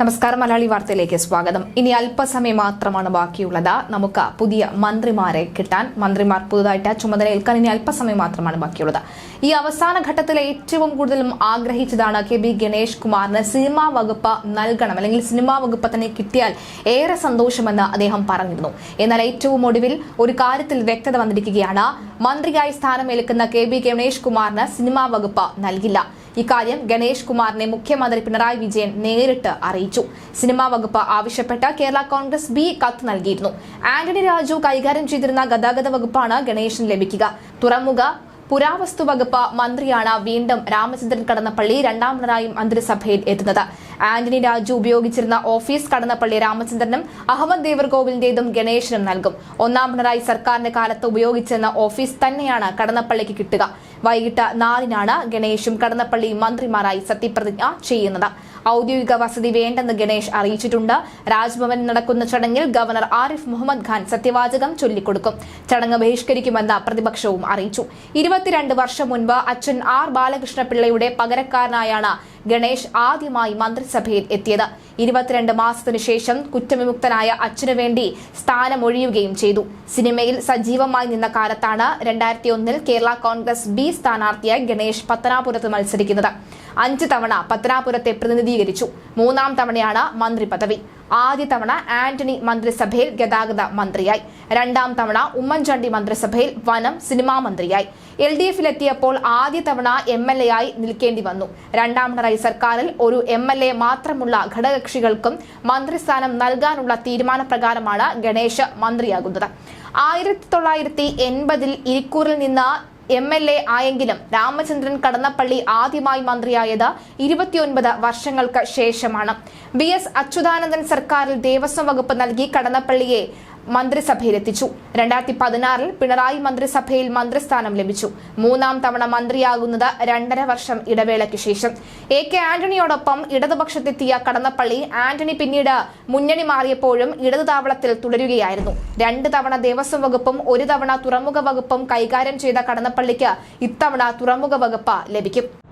നമസ്കാരം മലയാളി വാർത്തയിലേക്ക് സ്വാഗതം. ഇനി അല്പസമയം മാത്രമാണ് ബാക്കിയുള്ളത്. നമുക്ക് പുതിയ മന്ത്രിമാരെ കിട്ടാൻ മന്ത്രിമാർ പുതുതായിട്ട് ചുമതലയേൽക്കാൻ ഇനി അല്പസമയം മാത്രമാണ് ബാക്കിയുള്ളത്. ഈ അവസാന ഘട്ടത്തിൽ ഏറ്റവും കൂടുതലും ആഗ്രഹിച്ചതാണ് കെ ബി ഗണേഷ് കുമാറിന് സിനിമാ വകുപ്പ് നൽകണം. അല്ലെങ്കിൽ സിനിമാ വകുപ്പ് തന്നെ കിട്ടിയാൽ ഏറെ സന്തോഷമെന്ന് അദ്ദേഹം പറഞ്ഞിരുന്നു. എന്നാൽ ഏറ്റവും ഒടുവിൽ ഒരു കാര്യത്തിൽ വ്യക്തത വന്നിരിക്കുകയാണ്. മന്ത്രിയായി സ്ഥാനമേൽക്കുന്ന കെ ബി ഗണേഷ് കുമാറിന് സിനിമാ വകുപ്പ് നൽകില്ല. ഇക്കാര്യം ഗണേഷ് കുമാറിനെ മുഖ്യമന്ത്രി പിണറായി വിജയൻ നേരിട്ട് അറിയിച്ചു. സിനിമാ വകുപ്പ് ആവശ്യപ്പെട്ട കേരള കോൺഗ്രസ് ബി കത്ത് നൽകിയിരുന്നു. ആന്റണി രാജു കൈകാര്യം ചെയ്തിരുന്ന ഗതാഗത വകുപ്പാണ് ഗണേഷിന് ലഭിക്കുക. തുറമുഖ പുരാവസ്തു വകുപ്പ് മന്ത്രിയാണ് വീണ്ടും രാമചന്ദ്രൻ കടന്നപ്പള്ളി രണ്ടാം പിണറായി മന്ത്രിസഭയിൽ എത്തുന്നത്. ആന്റണി രാജു ഉപയോഗിച്ചിരുന്ന ഓഫീസ് കടന്നപ്പള്ളി രാമചന്ദ്രനും അഹമ്മദ് ദേവർകോവിലിന്റേതും ഗണേശനും നൽകും. ഒന്നാം പിണറായി സർക്കാരിന്റെ കാലത്ത് ഉപയോഗിച്ചിരുന്ന ഓഫീസ് തന്നെയാണ് കടന്നപ്പള്ളിക്ക് കിട്ടുക. വൈകിട്ട് നാലിനാണ് ഗണേഷും കടന്നപ്പള്ളി മന്ത്രിമാരായി സത്യപ്രതിജ്ഞ ചെയ്യുന്നത്. ഔദ്യോഗിക വസതി വേണ്ടെന്ന് ഗണേഷ് അറിയിച്ചിട്ടുണ്ട്. രാജ്ഭവനിൽ നടക്കുന്ന ചടങ്ങിൽ ഗവർണർ ആരിഫ് മുഹമ്മദ് ഖാൻ സത്യവാചകം ചൊല്ലിക്കൊടുക്കും. ചടങ്ങ് ബഹിഷ്കരിക്കുമെന്ന് പ്രതിപക്ഷവും അറിയിച്ചു. ഇരുപത്തിരണ്ട് വർഷം മുൻപ് അച്ഛൻ ആർ ബാലകൃഷ്ണപിള്ളയുടെ പകരക്കാരനായാണ് ഗണേഷ് ആദ്യമായി മന്ത്രിസഭയിൽ എത്തിയത്. ഇരുപത്തിരണ്ട് മാസത്തിനു ശേഷം കുറ്റവിമുക്തനായ അച്ഛനു വേണ്ടി സ്ഥാനമൊഴിയുകയും ചെയ്തു. സിനിമയിൽ സജീവമായി നിന്ന കാലത്താണ് രണ്ടായിരത്തി ഒന്നിൽ കേരള കോൺഗ്രസ് ബി സ്ഥാനാർത്ഥിയായി ഗണേഷ് പത്തനാപുരത്ത് മത്സരിക്കുന്നത്. അഞ്ച് തവണ പത്തനാപുരത്തെ പ്രതിനിധീകരിച്ചു. മൂന്നാം തവണയാണ് മന്ത്രി പദവി. ആദ്യ തവണ ആന്റണി മന്ത്രിസഭയിൽ ഗതാഗത മന്ത്രിയായി. രണ്ടാം തവണ ഉമ്മൻചാണ്ടി മന്ത്രിസഭയിൽ വനം സിനിമാ മന്ത്രിയായി. എൽ ഡി എഫിലെത്തിയപ്പോൾ ആദ്യ തവണ എം എൽ എ ആയി നിൽക്കേണ്ടി വന്നു. രണ്ടാം പിണറായി സർക്കാരിൽ ഒരു എം എൽ എ മാത്രമുള്ള ഘടകകക്ഷികൾക്കും മന്ത്രിസ്ഥാനം നൽകാനുള്ള തീരുമാനപ്രകാരമാണ് ഗണേശ് മന്ത്രിയാകുന്നത്. ആയിരത്തി തൊള്ളായിരത്തി എൺപതിൽ ഇരിക്കൂറിൽ നിന്ന് എം എൽ എ ആയെങ്കിലും രാമചന്ദ്രൻ കടന്നപ്പള്ളി ആദ്യമായി മന്ത്രിയായത് ഇരുപത്തിയൊൻപത് വർഷങ്ങൾക്ക് ശേഷമാണ്. ബി എസ് അച്യുതാനന്ദൻ സർക്കാരിൽ ദേവസ്വം വകുപ്പ് നൽകി കടന്നപ്പള്ളിയെ മന്ത്രിസഭയിലെത്തിച്ചു. രണ്ടായിരത്തി പതിനാറിൽ പിണറായി മന്ത്രിസഭയിൽ മന്ത്രിസ്ഥാനം ലഭിച്ചു. മൂന്നാം തവണ മന്ത്രിയാകുന്നത് രണ്ടര വർഷം ഇടവേളയ്ക്ക് ശേഷം. എ കെ ആന്റണിയോടൊപ്പം ഇടതുപക്ഷത്തെത്തിയ കടന്നപ്പള്ളി ആന്റണി പിന്നീട് മുന്നണി മാറിയപ്പോഴും ഇടതു താവളത്തിൽ തുടരുകയായിരുന്നു. രണ്ട് തവണ ദേവസ്വം വകുപ്പും ഒരു തവണ തുറമുഖ വകുപ്പും കൈകാര്യം ചെയ്ത കടന്നപ്പള്ളിക്ക് ഇത്തവണ തുറമുഖ വകുപ്പ് ലഭിക്കും.